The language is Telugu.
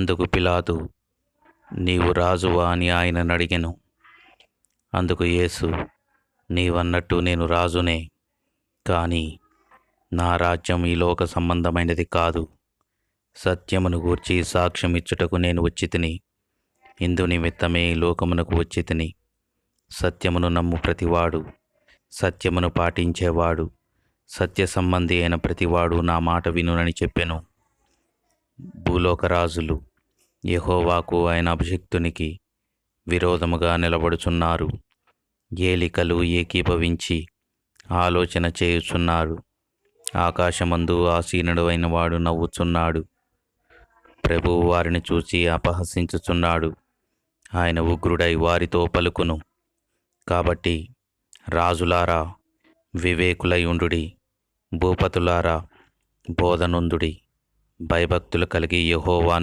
అందుకు పిలాదు నీవు రాజువా అని ఆయనను అడిగెను అందుకు యేసు నీవన్నట్టు నేను రాజునే కానీ నా రాజ్యం ఈ లోక సంబంధమైనది కాదు. సత్యమును గూర్చి సాక్ష్యం ఇచ్చుటకు నేను వచ్చి తిని ఇందు నిమిత్తమే ఈ లోకమునకు వచ్చి తిని సత్యమును నమ్ము ప్రతివాడు సత్యమును పాటించేవాడు సత్య సంబంధి అయిన ప్రతివాడు నా మాట వినునని చెప్పెను. భూలోక రాజులు యహోవాకు ఆయన అభిషిక్తునికి విరోధముగా నిలబడుచున్నారు. ఏలికలు ఏకీభవించి ఆలోచన చేయుచున్నారు. ఆకాశమందు ఆసీనుడైన వాడు నవ్వుచున్నాడు. ప్రభువు వారిని చూసి అపహసించుచున్నాడు. ఆయన ఉగ్రుడై వారితో పలుకును. కాబట్టి రాజులారా వివేకులై ఉండుడి భూపతులారా బోధనుందుడి భయభక్తులు కలిగి యహోవాను